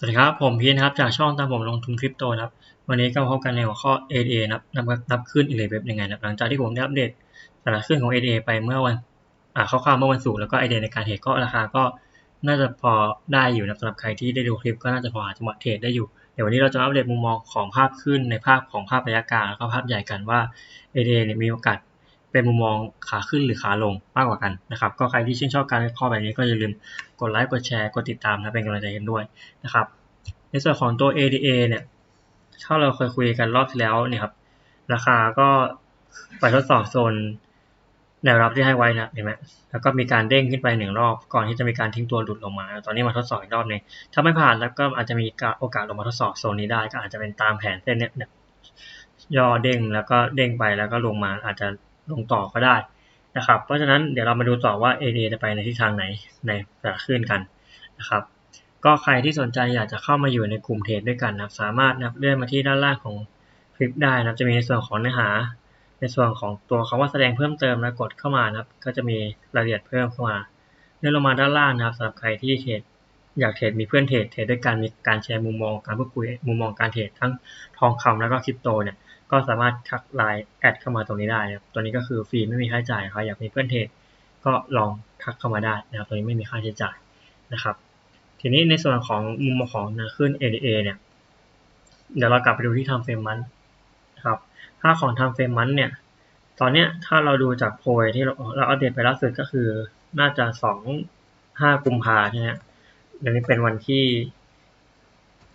สวัสดีครับ ผมพีนะครับ จากช่องตามผมลงทุนคริปโตนะครับ วันนี้ก็พบกันในหัวข้อ ADA นับนับนับขึ้นอีเลเว็บยังไงนะหลังจากที่ผมได้อัปเดตสานะขึ้นของ ADA ไปเมื่อวันอ่าคร่าวๆเมื่อวันศุกร์แล้วก็ไอเดียในการเทรดก็ราคาก็น่าจะพอได้อยู่นะสำหรับใครที่ได้ดูคลิปก็น่าจะพอหาจังหวะเทรดได้อยู่ เดี๋ยววันนี้เราจะอัปเดตมุมมองของภาพขึ้นในภาพของภาพระยะกลางแล้วก็ภาพใหญ่กันว่า ADA เนี่ยมีโอกาส เป็นมุมมองขาขึ้นหรือขาลงมากกว่ากันนะครับ ก็ใครที่ชื่นชอบการวิเคราะห์แบบนี้ก็อย่าลืมกดไลค์กดแชร์กดติดตามนะเป็นกำลังใจกันด้วยนะครับ ในส่วนของตัว ADA เนี่ยถ้าเราเคยคุยกันรอบที่แล้วเนี่ยครับราคาก็ไปทดสอบโซนแนวรับที่ให้ไว้นะเห็นไหมแล้วก็มีการเด้งขึ้นไปหนึ่งรอบ ก่อนที่จะมีการทิ้งตัวหลุดลงมา ตอนนี้มาทดสอบอีกรอบหนึงถ้าไม่ผ่านแล้วก็อาจจะมีโอกาสลงมาทดสอบโซนนี้ได้ ก็อาจจะเป็นตามแผนเส้นเนี้ยย่อเด้งแล้วก็เด้งไปแล้วก็ลงมาอาจจะ ลงต่อก็ได้นะครับ เพราะฉะนั้นเดี๋ยวเรามาดูต่อว่า ADA จะไปในทิศทางไหนในแต่ละคลื่นกันนะครับ ก็ใครที่สนใจอยากจะเข้ามาอยู่ในกลุ่มเทรดด้วยกันนะสามารถนะเลื่อนมาที่ด้านล่างของคลิปได้นะจะมีในส่วนของเนื้อหา ในส่วนของตัวคำว่าแสดงเพิ่มเติมแล้วกดเข้ามานะครับก็จะมีรายละเอียดเพิ่มเข้ามาเลื่อนลงมาด้านล่างนะครับสำหรับใครที่เทรดอยากเทรดมีเพื่อนเทรดเทรดด้วยกันมีการแชร์มุมมองการพูดคุยมุมมองการเทรดทั้งทองคำแล้วก็คริปโตเนี่ย ก็สามารถทักไลน์แอดเข้ามาตรงนี้ได้นะครับ ตัวนี้ก็คือฟรีไม่มีค่าใช้จ่ายครับอยากมีเพื่อนเทรดก็ลองทักเข้ามาได้นะครับ ตัวนี้ไม่มีค่าใช้จ่ายนะครับ ทีนี้ในส่วนของมุมมองของนาขึ้น ADA เนี่ย เดี๋ยวเรากลับไปดูที่ทำเฟรมมันนะครับ ค่าของทำเฟรมมันเนี่ย ตอนเนี้ยถ้าเราดูจากโพยที่เราเราอัปเดตไปล่าสุดก็คือน่าจะสองห้ากุมภาใช่ไหมเดี๋ยวนี้เป็นวันที่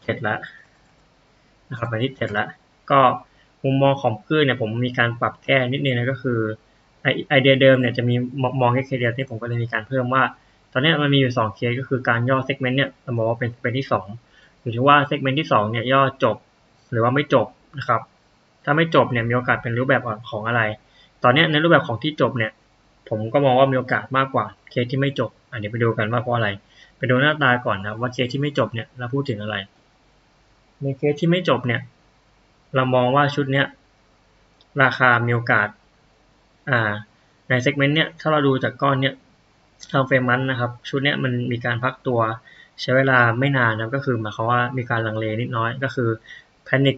เจ็ดแล้วนะครับวันที่เจ็ดแล้วก็ มุมมองของคลื่นเนี่ยผมมีการปรับแก้นิดนึงนะก็คือไอไอเดียเดิมเนี่ยจะมีมองแค่เคสเดียวที่ผมก็เลยมีการเพิ่มว่า ตอนนี้มันมีอยู่2เคสก็คือการย่อเซกเมนต์เนี่ยเราบอกว่าเป็นเป็นที่2อยู่ที่ว่าเซกเมนต์ที่2เนี่ยย่อจบหรือว่าไม่จบนะครับถ้าไม่จบเนี่ยมีโอกาสเป็นรูปแบบของอะไร ตอนนี้ในรูปแบบของที่จบเนี่ยผมก็มองว่ามีโอกาสมากกว่าเคสที่ไม่จบอันนี้ไปดูกันว่าเพราะอะไร ไปดูหน้าตาก่อนนะว่าเคสที่ไม่จบเนี่ยเราพูดถึงอะไร ในเคสที่ไม่จบเนี่ย เรามองว่าชุดเนี้ยราคามีโอกาสอ่าในเซกเมนต์เนี่ยถ้าเราดูจากก้อนเนี่ยทำเฟรมันนะครับ ชุดเนี้ยมันมีการพักตัวใช้เวลาไม่นานนะก็คือหมายความว่ามีการลังเลนิดน้อยก็คือแพนิค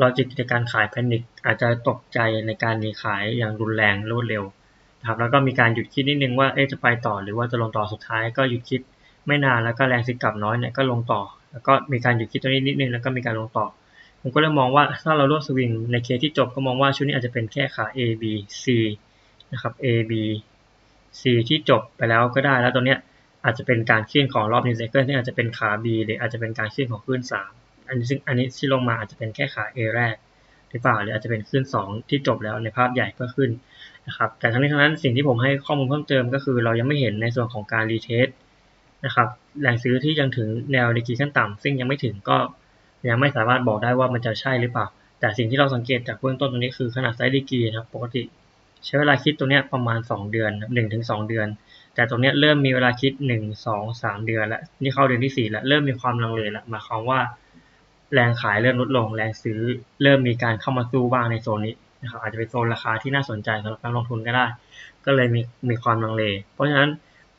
ลอจิกในการขายแพนิคอาจจะตกใจในการนีขายอย่างรุนแรงรวดเร็วนะครับแล้วก็มีการหยุดคิดนิดนึงว่าเอ๊ะจะไปต่อหรือว่าจะลงต่อสุดท้ายก็หยุดคิดไม่นานแล้วก็แรงซื้อกลับน้อยเนี่ยก็ลงต่อ แล้วก็มีการหยุดคิดตรงนี้นิดนึงแล้วก็มีการลงต่อ ผมก็เลยมองว่าถ้าเราร่วมสวิงในเคสที่จบก็มองว่าชุดนี้อาจจะเป็นแค่ขา A B C นะครับ A B C ที่จบไปแล้วก็ได้แล้วตรงเนี้ยอาจจะเป็นการขึ้นของรอบนิวไซเคิลที่อาจจะเป็นขา B หรืออาจจะเป็นการขึ้นของขึ้น3 อันนี้ซึ่งอันนี้ที่ลงมาอาจจะเป็นแค่ขา A แรกหรือเปล่าหรืออาจจะเป็นขึ้น2 ที่จบแล้วในภาพใหญ่ก็ขึ้นนะครับแต่ทั้งนี้ทั้งนั้นสิ่งที่ผมให้ข้อมูลเพิ่มเติมก็คือเรายังไม่เห็นในส่วนของการรีเทสนะครับแรงซื้อที่ยังถึงแนวดีกีขั้นต่ำซึ่งยังไม่ถึงก็ ยังไม่สามารถบอกได้ว่ามันจะใช่หรือเปล่า แต่สิ่งที่เราสังเกตจากเบื้องต้นตรงนี้คือขนาดไซส์ดีกีนะครับปกติ ใช้เวลาคิดตรงนี้ประมาณ 2 เดือนหนึ่งถึงสเดือน แต่ตรงนี้เริ่มมีเวลาคิด 1 2 3 เดือนแล้วนี่เข้าเดือนที่ 4 แล้วเริ่มมีความลังเลแล้วหมายความว่าแรงขายเริ่มลดลง แรงซื้อเริ่มมีการเข้ามาสู้บ้างในโซนนี้นะครับอาจจะเป็นโซนราคาที่น่าสนใจสำหรับการลงทุนก็ได้ ก็เลยมีมีความลังเล เพราะฉะนั้น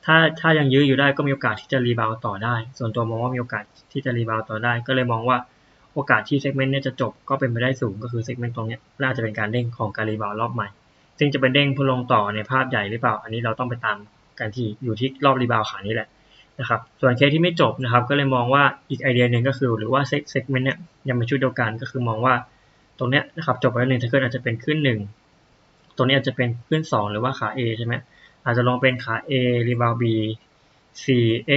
ถ้าถ้ายังยื้ออยู่ได้ก็มีโอกาสที่จะรีบาวต่อได้ ส่วนตัวมองว่ามีโอกาสที่จะรีบาวต่อได้ ก็เลยมองว่า โอกาสที่เซกเมนต์นี้จะจบก็เป็นไปได้สูงก็คือเซกเมนต์ตรงนี้น่าจะเป็นการเด้งของการรีบาวรอบใหม่ ซึ่งจะเป็นเด้งเพื่อลงต่อในภาพใหญ่หรือเปล่า อันนี้เราต้องไปตามกันที่อยู่ที่รอบรีบาวขานี้แหละนะครับส่วนเคสที่ไม่จบนะครับ ก็เลยมองว่าอีกไอเดียหนึ่งก็คือ หรือว่าเซกเซกเมนต์เนี่ยยังเป็นชุดเดียวกันก็คือมองว่าตรงเนี้ยนะครับจบไปแล้วหนึ่งถ้าเกิดอาจจะเป็นขึ้นหนึ่งตรงนี้อาจจะเป็นขึ้นสองหรือว่าขา A ใช่ไหมอาจจะลองเป็นขา A รีบาว B C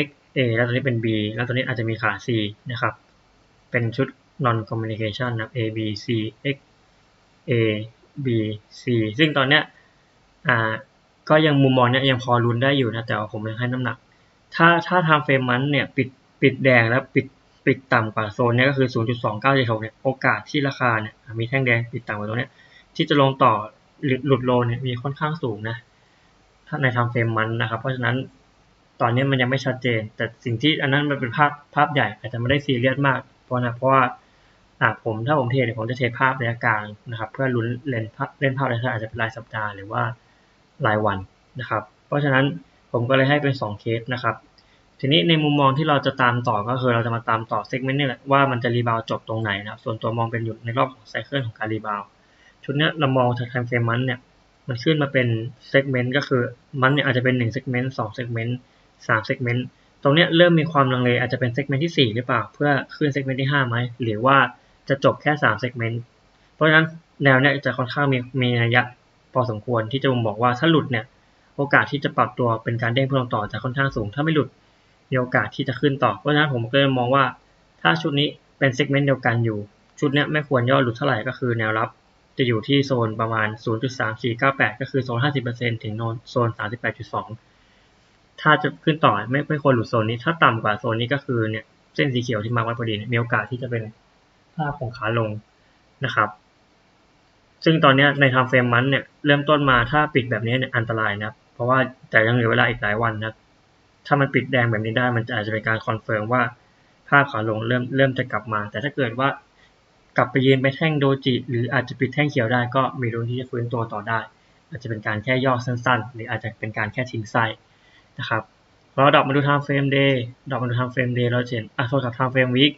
X A แล้วตรงนี้เป็น B แล้วตรงนี้อาจจะมีขา C นะครับ เป็นชุด non communication นะ A B C X A B C ซึ่งตอนเนี้ยอ่าก็ยังมุมมองเนี้ยยังพอลุ้นได้อยู่นะ แต่ว่าผมยังให้น้ำหนัก ถ้าถ้าทำเฟรมมันเนี่ยปิดปิดแดงแล้วปิดปิดต่ำกว่าโซนเนี้ยก็คือ 0.2976เนี่ยโอกาสที่ราคาเนี่ยมีแท่งแดงปิดต่ำกว่าตรงเนี้ยที่จะลงต่อหลุดโลเนี่ยมีค่อนข้างสูงนะถ้าในทำเฟรมมันนะครับ เพราะฉะนั้นตอนนี้มันยังไม่ชัดเจน แต่สิ่งที่อันนั้นมันเป็นภาพภาพใหญ่อาจจะไม่ได้ซีเรียสมากเพราะนะเพราะว่า อ่าผมถ้าผมเทรดผมจะเทรดภาพระยะกลางนะครับ เพื่อลุ้นเล่นเล่นภาพระยะอาจจะเป็นรายสัปดาห์หรือว่ารายวันนะครับ เพราะฉะนั้นผมก็เลยให้เป็น 2 เคสนะครับ ทีนี้ในมุมมองที่เราจะตามต่อก็คือเราจะมาตามต่อเซกเมนต์นี่แหละว่ามันจะรีบาวจบตรงไหนนะครับ ส่วนตัวมองเป็นอยู่ในรอบของไซเคิลของการรีบาวชุดนี้เรามองจากไทม์เฟรมมันเนี่ยมันขึ้นมาเป็นเซกเมนต์ก็คือมันเนี่ยอาจจะเป็น1เซกเมนต์2เซกเมนต์3เซกเมนต์ตรงนี้เริ่มมีความลังเลอาจจะเป็นเซกเมนต์ที่ 4 หรือเปล่า เพื่อขึ้นเซกเมนต์ที่5ไหมหรือว่า จะจบแค่3เซกเมนต์เพราะฉะนั้นแนวเนี้ยจะค่อนข้างมีมีนัยยะพอสมควรที่จะบ่งบอกว่าถ้าหลุดเนี่ยโอกาสที่จะปรับตัวเป็นการเด้งเพื่อลงต่อจะค่อนข้างสูง ถ้าไม่หลุดมีโอกาสที่จะขึ้นต่อ เพราะฉะนั้นผมก็เลยมองว่าถ้าชุดนี้เป็นเซกเมนต์เดียวกันอยู่ ชุดเนี้ยไม่ควรย่อหลุดเท่าไหร่ก็คือแนวรับ จะอยู่ที่โซนประมาณ 0.3498 ก็คือโซน 50%ถึงโซน 38.2 ถ้าจะขึ้นต่อไม่ไม่ควรหลุดโซนนี้ ถ้าต่ำกว่าโซนนี้ก็คือเนี่ยเส้นสีเขียวที่มาร์กไว้พอดีมีโอกาสที่จะเป็น ภาพของขาลงนะครับ ซึ่งตอนนี้ในทางเฟรมมันเนี่ยเริ่มต้นมาถ้าปิดแบบนี้เนี่ยอันตรายนะครับ เพราะว่าแต่ยังเหลือเวลาอีกหลายวันนะถ้ามันปิดแดงแบบนี้ได้มันอาจจะเป็นการคอนเฟิร์มว่าภาพขาลงเริ่มเริ่มจะกลับมา แต่ถ้าเกิดว่ากลับไปยืนไปแท่งโดจิหรืออาจจะปิดแท่งเขียวได้ก็มีลุ้นที่จะฟื้นตัวต่อได้ อาจจะเป็นการแค่ย่อสั้นๆ หรืออาจจะเป็นการแค่ทิ้งไส้นะครับเราดอกมาดูทางเฟรมเดย์ดอกมาดูทางเฟรมเดย์เราเห็นอะโทรศัพท์ทางเฟรมวีค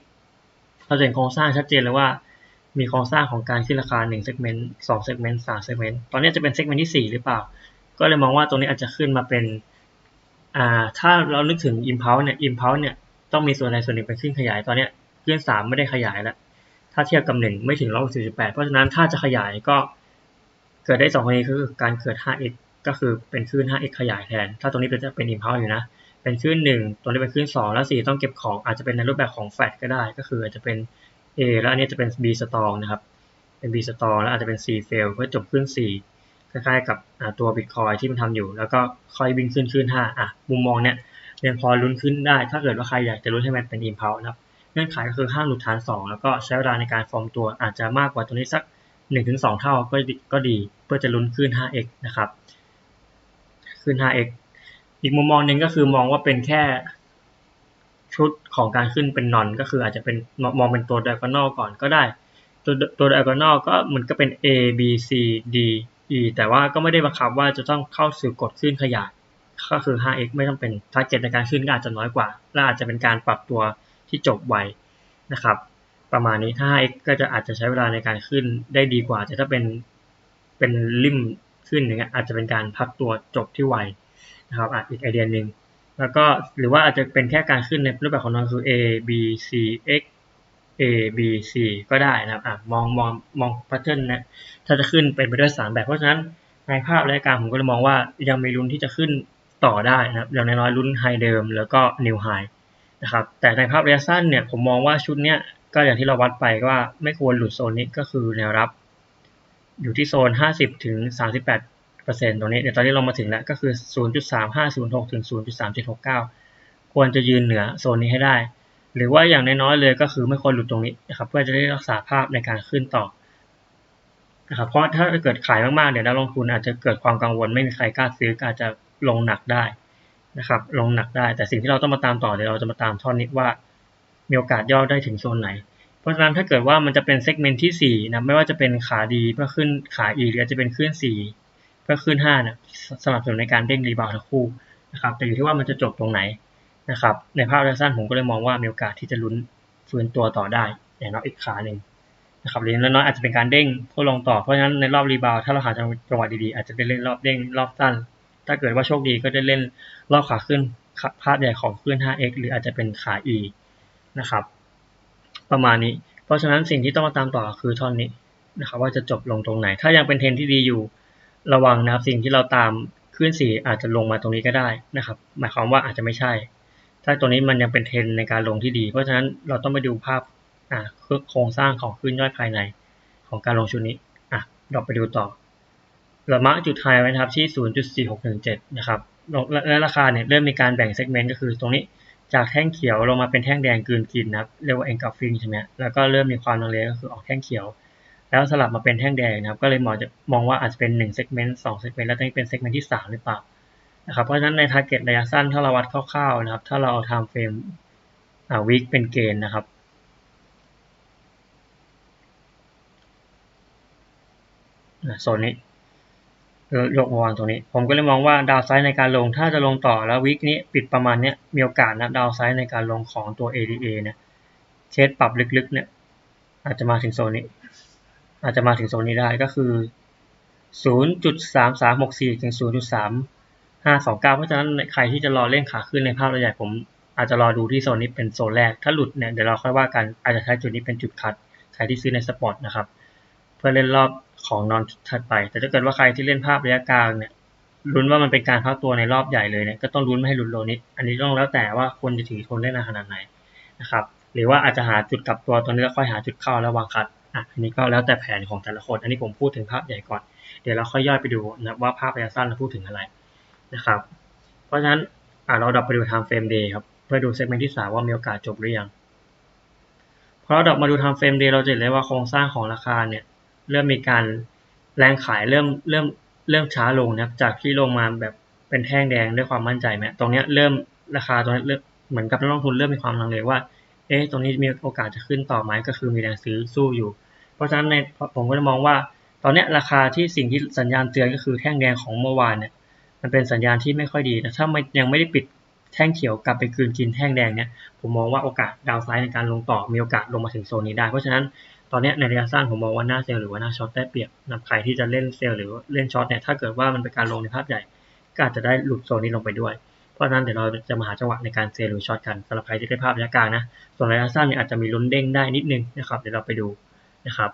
เราเห็นโครงสร้างชัดเจนเลยว่า มีโครงสร้างของการขึ้นราคา1 segment 2 segment 3 segment ตอนนี้จะเป็น segment ที่ 4 หรือเปล่า ก็เลยมองว่าตรงนี้อาจจะขึ้นมาเป็นอ่าถ้าเรานึกถึง impulse เนี่ย impulse เนี่ยต้องมีส่วนใดส่วนหนึ่งเป็นขึ้นขยาย ตอนนี้ขึ้น 3 ไม่ได้ขยายแล้ว ถ้าเทียบกับหนึ่งไม่ถึงร้อยสี่สิบแปดเพราะฉะนั้นถ้าจะขยายก็เกิดได้สองกรณีคือการเกิด 5x ก็คือเป็นคลื่น 5x ขยายแทน ถ้าตรงนี้เป็นจะเป็น impulse อยู่นะ เป็นคลื่นหนึ่งตัวนี้เป็นคลื่นสองแล้วสี่ต้องเก็บของอาจจะเป็นในรูปแบบของแฟลก็ได้ ก็คืออาจจะเป็น A แล้วอันนี้จะเป็น B strong นะครับเป็น B strong แล้วอาจจะเป็น C fail เพื่อจบคลื่นสี่คล้ายๆกับตัว Bitcoin ที่มันทำอยู่ แล้วก็ค่อยวิ่งขึ้นคลื่นห้าอะมุมมองเนี้ยยังพอลุ้นขึ้นได้ ถ้าเกิดว่าใครอยากจะลุ้นให้มันเป็น impulse นะครับเงื่อนไขก็คือห้ามหลุดฐาน 2 แล้วก็ใช้เวลาในการฟอร์มตัวอาจจะมากกว่าตัวนี้สัก 1-2 เท่าก็ก็ดีเพื่อจะลุ้นขึ้น 5x นะครับขึ้น 5x อีกมุมมองหนึ่งก็คือมองว่าเป็นแค่ชุดของการขึ้นเป็นนอนก็คืออาจจะเป็นมองเป็นตัว diagonal ก่อนก็ได้ ตัวตัว diagonal ก็มันก็เป็น A B C D E แต่ว่าก็ไม่ได้บังคับว่าจะต้องเข้าสู่กฎขึ้นขยายก็คือ 5x ไม่ต้องเป็น target ในการขึ้นก็อาจจะน้อยกว่า และอาจจะเป็นการปรับตัวที่จบไวนะครับ ประมาณนี้ถ้า 5x ก็จะอาจจะใช้เวลาในการขึ้นได้ดีกว่า แต่ถ้าเป็นเป็นริมขึ้นอย่างเงี้ยอาจจะเป็นการพักตัวจบที่ไว นะครับอะอีกไอเดียหนึ่งแล้วก็หรือว่าอาจจะเป็นแค่การขึ้นในรูปแบบของนอนคือ a b c x a b c ก็ได้นะครับอะมองมองมองแพทเทิร์นนะถ้าจะขึ้นเป็นไปด้วย3แบบเพราะฉะนั้นในภาพรายการผมก็เลยมองว่ายังมีลุ้นที่จะขึ้นต่อได้นะครับอย่างน้อยๆลุ้นไฮเดิมแล้วก็นิวไฮนะครับแต่ในภาพระยะสั้นเนี่ยผมมองว่าชุดเนี้ยก็อย่างที่เราวัดไปว่าไม่ควรหลุดโซนนี้ก็คือแนวรับ อยู่ที่โซน 50ถึง38 เปอร์เซ็นต์ตรงนี้เดี๋ยวตอนนี้เรามาถึงแล้วก็คือ 0.3506 ถึง 0.3769 ควรจะยืนเหนือโซนนี้ให้ได้ หรือว่าอย่างน้อยๆเลยก็คือไม่ควรหลุดตรงนี้นะครับเพื่อจะได้รักษาภาพในการขึ้นต่อนะครับเพราะถ้าเกิดขายมากๆเดี๋ยวนักลงทุนอาจจะเกิดความกังวลไม่มีใครกล้าซื้ออาจจะลงหนักได้นะครับลงหนักได้ แต่สิ่งที่เราต้องมาตามต่อเดี๋ยวเราจะมาตามท่อนนี้ว่ามีโอกาสย่อได้ถึงโซนไหน เพราะฉะนั้นถ้าเกิดว่ามันจะเป็นเซกเมนต์ที่4นะไม่ว่าจะเป็นขาดีเพื่อขึ้นขา E หรือจะเป็นขึ้น4 เพื่อขึ้น5นะสนับสนุนในการเด้งรีบาวทั้งคู่นะครับแต่อยู่ที่ว่ามันจะจบตรงไหนนะครับในภาพระยะสั้นผมก็เลยมองว่ามีโอกาสที่จะลุ้นฟื้นตัวต่อได้อย่างน้อยอีกขาหนึ่งนะครับหรือน้อยอาจจะเป็นการเด้งเพื่อลงต่อเพราะฉะนั้นในรอบรีบาวถ้าเราหาจังหวะดีๆอาจจะเป็นเล่นรอบเด้งรอบสั้น ถ้าเกิดว่าโชคดีก็ได้เล่นรอบขาขึ้นภาพใหญ่ของขึ้น 5x หรืออาจจะเป็นขา e นะครับ ประมาณนี้ เพราะฉะนั้นสิ่งที่ต้องมาตามต่อคือท่อนนี้นะครับ ว่าจะจบลงตรงไหน ถ้ายังเป็นเทรนที่ดีอยู่ ระวังนะครับสิ่งที่เราตามขึ้นสีอาจจะลงมาตรงนี้ก็ได้นะครับ หมายความว่าอาจจะไม่ใช่ ถ้าตัวนี้มันยังเป็นเทรนในการลงที่ดี เพราะฉะนั้นเราต้องไปดูภาพอ่าโครงสร้างของขึ้นย่อยภายในของการลงชุดนี้อะเราไปดูต่อเรามาจุดไฮไว้นะครับที่ 0.4617 นะครับและราคาเนี่ยเริ่มมีการแบ่งเซกเมนต์ก็คือตรงนี้จากแท่งเขียวลงมาเป็นแท่งแดงกืนกินนะครับเรียกว่าเอ็นกัฟฟิงใช่ไหมแล้วก็เริ่มมีความลังเลก็คือออกแท่งเขียว แล้วสลับมาเป็นแท่งแดงนะครับ ก็เลยมองจะมองว่าอาจจะเป็น1เซกเมนต์2เซกเมนต์แล้วตรงนี้เป็นเซกเมนต์ที่ 3 หรือเปล่านะครับ เพราะฉะนั้นในทาร์เก็ตระยะสั้นถ้าเราวัดคร่าวๆนะครับ ถ้าเราเอาไทม์เฟรมอ่าวีคเป็นเกณฑ์นะครับ โซนนี้ยกมาวางตรงนี้ ผมก็เลยมองว่าดาวไซด์ในการลง ถ้าจะลงต่อแล้ววิกนี้ปิดประมาณนี้มีโอกาสนะดาวไซด์ในการลงของตัว ADA เนี่ยเทสปรับลึกๆเนี่ยอาจจะมาถึงโซนนี้ อาจจะมาถึงโซนนี้ได้ก็คือ 0.3364ถึง0.3529 เพราะฉะนั้นใครที่จะรอเล่นขาขึ้นในภาพระยะผม อาจจะรอดูที่โซนนี้เป็นโซนแรก ถ้าหลุดเนี่ยเดี๋ยวเราค่อยว่ากันอาจจะใช้จุดนี้เป็นจุดคัดใครที่ซื้อในสปอร์ตนะครับ เพื่อเล่นรอบของนอนถัดไป แต่ถ้าเกิดว่าใครที่เล่นภาพระยะกลางเนี่ยลุ้นว่ามันเป็นการพักตัวในรอบใหญ่เลยเนี่ยก็ต้องลุ้นไม่ให้หลุดโลนี้อันนี้ต้องแล้วแต่ว่าคนจะถือทนได้นานขนาดไหนนะครับ หรือว่าอาจจะหาจุดกลับตัวตอนนี้แล้วค่อยหาจุดเข้าแล้ววางคัด อะอันนี้ก็แล้วแต่แผนของแต่ละคน อันนี้ผมพูดถึงภาพใหญ่ก่อน เดี๋ยวเราค่อยย่อยไปดูนะว่าภาพระยะสั้นเราพูดถึงอะไรนะครับ เพราะฉะนั้นเราดับไปดู time frame day ครับ เพื่อดูเซกเมนต์ที่สามว่ามีโอกาสจบหรือยัง พอเราดับมาดู time frame day เราจะเห็นเลยว่าโครงสร้างของราคาเนี่ยเริ่มมีการแรงขายเริ่มเริ่มเริ่มช้าลงนะจากที่ลงมาแบบเป็นแท่งแดงด้วยความมั่นใจไหมตรงนี้เริ่มราคาตรงนี้เริ่มเหมือนกับนักลงทุนเริ่มมีความลังเลว่า เอ๊ะตรงนี้มีโอกาสจะขึ้นต่อไหมก็คือมีแรงซื้อสู้อยู่ เพราะฉะนั้นในผมก็จะมองว่า ตอนนี้ราคาที่สิ่งที่สัญญาณเตือนก็คือแท่งแดงของเมื่อวานเนี่ยมันเป็นสัญญาณที่ไม่ค่อยดีแต่ถ้ามันยังไม่ได้ปิดแท่งเขียวกลับไปคืนกินแท่งแดงเนี่ยผมมองว่าโอกาสดาวไซด์ในการลงต่อมีโอกาสลงมาถึงโซนนี้ได้ เพราะฉะนั้นตอนนี้ในระยะสั้นผมมองว่าหน้าเซลล์หรือว่าหน้าช็อตได้เปรียบนะใครที่จะเล่นเซลล์หรือเล่นช็อตเนี่ยถ้าเกิดว่ามันเป็นการลงในภาพใหญ่ก็อาจจะได้หลุดโซนนี้ลงไปด้วย ราะนั้นเดี๋ยวเราจะมาหาจังหวะในการเซลล์หรือช็อตกันสำหรับใครที่ได้ภาพระยะกลางนะ ส่วนระยะสั้นเนี่ยอาจจะมีลุ้นเด้งได้นิดนึงนะครับ เดี๋ยวเราไปดูนะครับ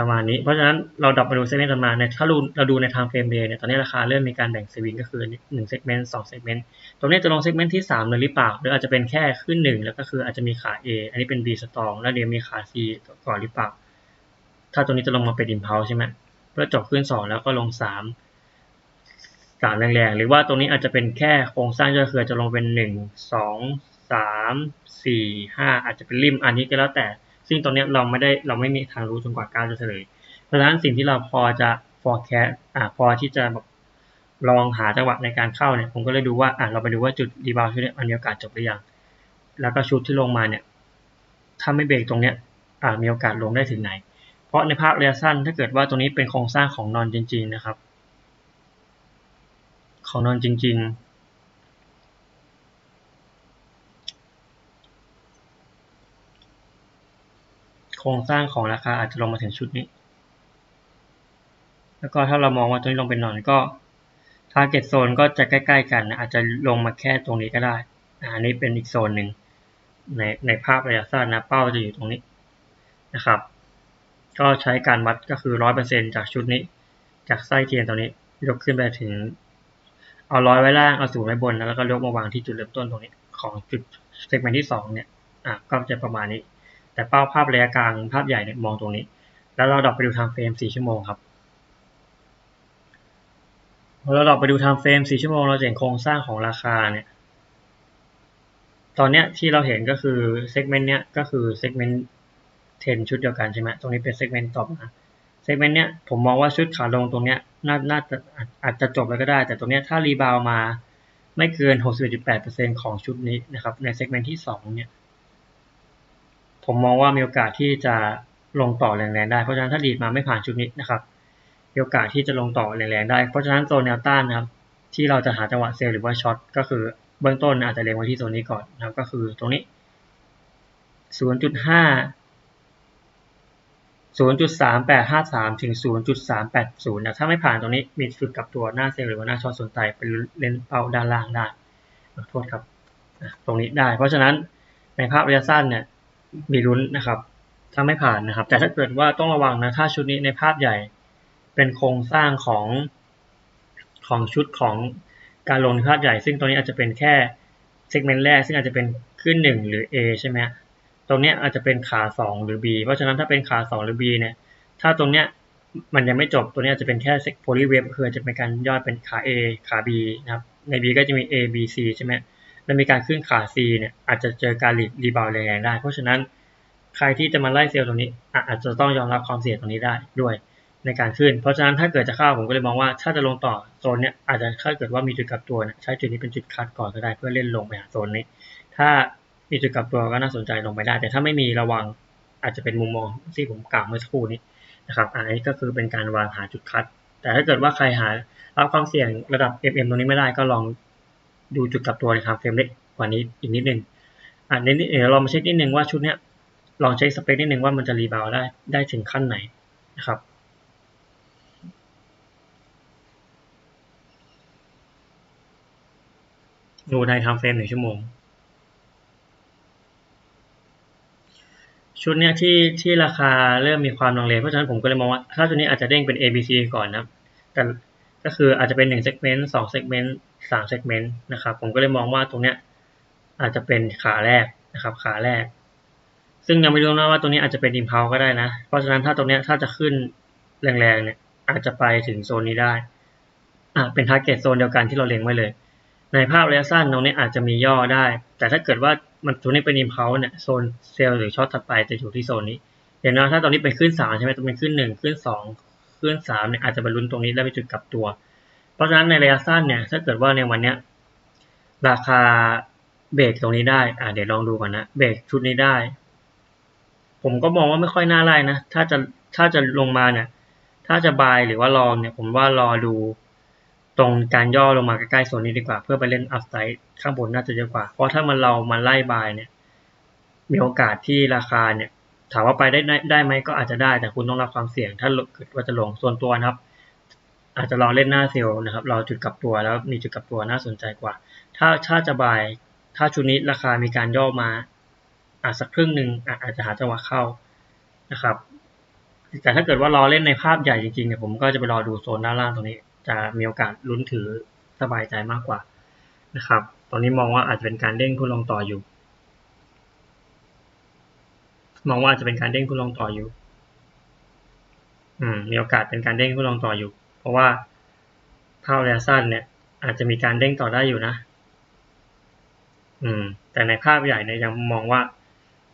ประมาณนี้ เพราะฉะนั้นเราดับมาดูเซกเมนต์ต่อมาในถ้าเราดูในทางเฟรมเดย์เนี่ย ตอนนี้ราคาเริ่มมีการแบ่งสวิงก็คือ1เซกเมนต์2เซกเมนต์ ตรงนี้จะลงเซกเมนต์ที่3เลยหรือเปล่า หรืออาจจะเป็นแค่ขึ้น 1 แล้วก็คืออาจจะมีขา A อันนี้เป็น B สตองแล้วเดี๋ยวมีขา C ก่อนหรือเปล่า ถ้าตรงนี้จะลงมาเป็นอินพาวใช่ไหมเพื่อจบขึ้น 2 แล้วก็ลง 3 3แรงๆ หรือว่าตรงนี้อาจจะเป็นแค่โครงสร้างย่อยคือจะลงเป็น1 2 3 4 5องสามสี่ห้าอาจจะเป็นริมอันนี้ก็แล้วแต่ ซึ่งตรงนี้เราไม่ได้เราไม่มีทางรู้จนกว่าก้ารจะเฉลย เพราะฉะนั้นสิ่งที่เราพอจะ forecast อ่าพอที่จะแบบลองหาจังหวะในการเข้าเนี่ย ผมก็เลยดูว่าอ่าเราไปดูว่าจุดรีบาวชุดนี้มันมีโอกาสจบหรือยัง แล้วก็ชุดที่ลงมาเนี่ย ถ้าไม่เบรกตรงเนี้ยอ่ามีโอกาสลงได้ถึงไหน เพราะในภาพระยะสั้นถ้าเกิดว่าตรงนี้เป็นโครงสร้างของนอนจริง ๆ นะครับ ของนอนจริง ๆโครงสร้างของราคาอาจจะลงมาถึงชุดนี้ แล้วก็ถ้าเรามองว่าตรงนี้ลงเป็นนอนก็ทาร์เก็ตโซนก็จะใกล้ๆกันนะอาจจะลงมาแค่ตรงนี้ก็ได้ อันนี้เป็นอีกโซนหนึ่งในในภาพระยะสั้นนะเป้าจะอยู่ตรงนี้นะครับ ก็ใช้การวัดก็คือร้อยเปอร์เซ็นจากชุดนี้ จากไส้เทียนตรงนี้ยกขึ้นไปถึง เอาร้อยไว้ล่าง เอาศูนย์ไว้บน แล้วก็ยกมาวางที่จุดเริ่มต้นตรงนี้ ของจุดเซกเมนต์ที่สองเนี่ย อะก็จะประมาณนี้ แต่เป้าภาพระยะกลางภาพใหญ่เนี่ยมองตรงนี้ แล้วเราดรอปไปดูทางเฟรม4ชั่วโมงครับพอเราดรอปไปดูทางเฟรม4ชั่วโมงเราเห็นโครงสร้างของราคาเนี่ย ตอนเนี้ยที่เราเห็นก็คือเซกเมนต์เนี้ยก็คือเซกเมนต์เทนชุดเดียวกันใช่ไหมตรงนี้เป็นเซกเมนต์ต่อมาเซกเมนต์เนี้ยผมมองว่าชุดขาลงตรงเนี้ย น่าน่าจะอาจจะจบแล้วก็ได้ แต่ตรงนี้ถ้ารีบาวมาไม่เกิน 61.8%ของชุดนี้นะครับ ในเซกเมนต์ที่ 2 เนี่ย ผมมองว่ามีโอกาสที่จะลงต่อแรงๆได้ เพราะฉะนั้นถ้าดีดมาไม่ผ่านชุดนี้นะครับ มีโอกาสที่จะลงต่อแรงๆได้ เพราะฉะนั้นโซนแนวต้านนะครับ ที่เราจะหาจังหวะเซลล์หรือว่าช็อตก็คือเบื้องต้นอาจจะเล็งไว้ที่โซนนี้ก่อนนะครับ ก็คือตรงนี้ 0.5 0.3853 ถึง 0.380 นะ ถ้าไม่ผ่านตรงนี้ มีจุดกับตัวหน้าเซลล์หรือว่าหน้าช็อตสนใจเป็นเลนเป้าด้านล่างได้โทษครับ ตรงนี้ได้ เพราะฉะนั้นในภาพระยะสั้นเนี่ย มีลุ้นนะครับ ถ้าไม่ผ่านนะครับ แต่ถ้าเกิดว่าต้องระวังนะ ถ้าชุดนี้ในภาพใหญ่ เป็นโครงสร้างของของชุดของการลงในภาพใหญ่ ซึ่งตรงนี้อาจจะเป็นแค่เซกเมนต์แรก ซึ่งอาจจะเป็นขึ้น 1 หรือ A ใช่ไหม ตรงนี้อาจจะเป็นขา 2 หรือ B เพราะฉะนั้นถ้าเป็นขา 2 หรือ B เนี่ย ถ้าตรงเนี้ยมันยังไม่จบ ตัวนี้อาจจะเป็นแค่โพลีเวฟคือจะเป็นการย่อยเป็นขา A ขา B นะครับ ใน B ก็จะมี A B C ใช่ไหมแล้วมีการขึ้นขา C เนี่ยอาจจะเจอการรีบาวแรงๆได้ เพราะฉะนั้นใครที่จะมาไล่เซลล์ตรงนี้ อาจจะต้องยอมรับความเสี่ยงตรงนี้ได้ด้วยในการขึ้น เพราะฉะนั้นถ้าเกิดจะเข้าผมก็เลยมองว่าถ้าจะลงต่อโซนเนี้ยอาจจะถ้าเกิดว่ามีจุดกลับตัวใช้จุดนี้เป็นจุดคัดก่อนก็ได้เพื่อเล่นลงไปหาโซนนี้ ถ้า มีจุดกลับตัวก็น่าสนใจลงไปได้ แต่ถ้าไม่มีระวังอาจจะเป็นมุมมองที่ผมกล่าวเมื่อสักครู่นี้นะครับอันนี้ก็คือเป็นการวางหาจุดคัด แต่ถ้าเกิดว่าใครหารับความเสี่ยงระดับ MM ตรงนี้ไม่ได้ก็ลองดูจุดกลับตัวในทางเฟรมเล็กกว่านี้อีกนิดนึงอะนี้เดี๋ยวเรามาเช็คนิดนึงว่าชุดเนี้ยลองเช็คสเปคนิดนึงว่ามันจะรีบาวได้ได้ถึงขั้นไหนนะครับดูในทำเฟรมหนึ่งชั่วโมง ชุดเนี้ยที่ที่ราคาเริ่มมีความลังเลเพราะฉะนั้นผมก็เลยมองว่า ถ้าตัวนี้อาจจะเด้งเป็น A B C ก่อนนะแต่ก็คืออาจจะเป็นหนึ่งเซกเมนต์สองเซกเมนต์สามเซกเมนต์นะครับผมก็เลยมองว่าตรงเนี้ยอาจจะเป็นขาแรกนะครับขาแรก ซึ่งยังไม่รู้นะว่าตรงนี้อาจจะเป็นอิมพาวก็ได้นะ เพราะฉะนั้นถ้าตรงเนี้ยถ้าจะขึ้นแรงๆเนี่ยอาจจะไปถึงโซนนี้ได้อ่าเป็นทาร์เก็ตโซนเดียวกันที่เราเล็งไว้เลย ในภาพระยะสั้นตรงนี้อาจจะมีย่อได้ แต่ถ้าเกิดว่า มันตัวนี้เป็นอิมพาเนี่ยโซนเซลล์หรือช็อตถัดไปจะอยู่ที่โซนนี้อย่างน้อยถ้าตรงนี้เป็นขึ้นสามใช่ไหมตรงเป็นขึ้นหนึ่งขึ้นสองขึ้นสามเนี่ยอาจจะบรรลุนตรงนี้แล้วไปจุดกลับตัว เพราะฉะนั้นในระยะสั้นเนี่ยถ้าเกิดว่าในวันเนี้ยราคาเบรกตรงนี้ได้อ่าเดี๋ยวลองดูก่อนนะเบรกชุดนี้ได้ ผมก็มองว่าไม่ค่อยน่าไล่นะถ้าจะถ้าจะลงมาเนี่ยถ้าจะบายหรือว่าลองเนี่ยผมว่ารอดู ตรงการย่อลงมาใกล้ๆโซนนี้ดีกว่า เพื่อไปเล่นอัพไซด์ข้างบนน่าจะเยอะกว่า เพราะถ้ามันเรามาไล่บายเนี่ย มีโอกาสที่ราคาเนี่ย ถามว่าไปได้ได้ไหมก็อาจจะได้แต่คุณต้องรับความเสี่ยง ถ้าเกิดว่าจะลงส่วนตัวนะครับ อาจจะรอเล่นหน้าเซลล์นะครับรอจุดกลับตัวแล้วมีจุดกลับตัวน่าสนใจกว่า ถ้าถ้าจะบาย ถ้าชุดนี้ราคามีการย่อมาอาจสักครึ่งหนึ่งอาจจะหาจังหวะเข้านะครับแต่ถ้าเกิดว่ารอเล่นในภาพใหญ่จริงๆเนี่ยผมก็จะไปรอดูโซนด้านล่างตรงนี้ จะมีโอกาสลุ้นถือสบายใจมากกว่านะครับ ตอนนี้มองว่าอาจจะเป็นการเด้งทุนลงต่ออยู่ มองว่าจะเป็นการเด้งทุนลงต่ออยู่ อืม มีโอกาสเป็นการเด้งทุนลงต่ออยู่ เพราะว่าภาพระยะสั้นเนี่ย อาจจะมีการเด้งต่อได้อยู่นะ อืม แต่ในภาพใหญ่เนี่ยยังมองว่า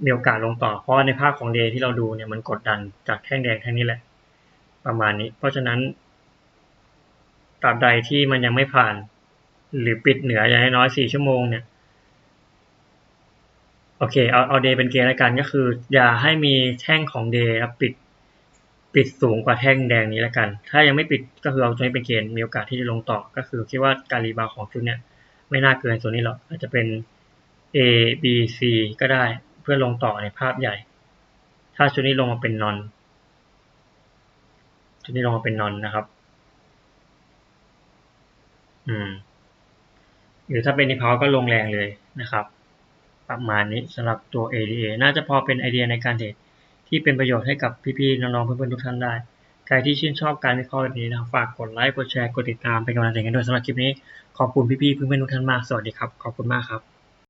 มีโอกาสลงต่อ เพราะในภาพของเดย์ที่เราดูเนี่ยมันกดดันจากแท่งแดงแท่งนี้แหละ ประมาณนี้ เพราะฉะนั้น ตราบใดที่มันยังไม่ผ่าน หรือปิดเหนืออย่างน้อยสี่ชั่วโมงเนี่ยโอเคเอาเอาเดย์เป็นเกณฑ์แล้วกันก็คือ อย่าให้มีแท่งของเดย์ปิดปิดสูงกว่าแท่งแดงนี้แล้วกัน ถ้ายังไม่ปิดก็คือเอาตัวนี้เป็นเกณฑ์มีโอกาสที่จะลงต่อ ก็คือคิดว่าการรีบาวของชุดเนี่ยไม่น่าเกินส่วนนี้หรอกอาจจะเป็น A B C ก็ได้เพื่อลงต่อในภาพใหญ่ ถ้าชุดนี้ลงมาเป็นนอนชุดนี้ลงมาเป็นนอนนะครับ อืม หรือถ้าเป็นนิพาวก็ลงแรงเลยนะครับ ประมาณนี้สำหรับตัว ADA น่าจะพอเป็นไอเดียในการเทรดที่เป็นประโยชน์ให้กับพี่ๆ น้องๆ เพื่อนๆ ทุกท่านได้ ใครที่ชื่นชอบการวิเคราะห์แบบนี้นะฝากกดไลค์ กดแชร์ กดติดตามเป็นกำลังใจกันด้วยสำหรับคลิปนี้ ขอบคุณพี่ๆ เพื่อนๆ ทุกท่านมาก สวัสดีครับ ขอบคุณมากครับ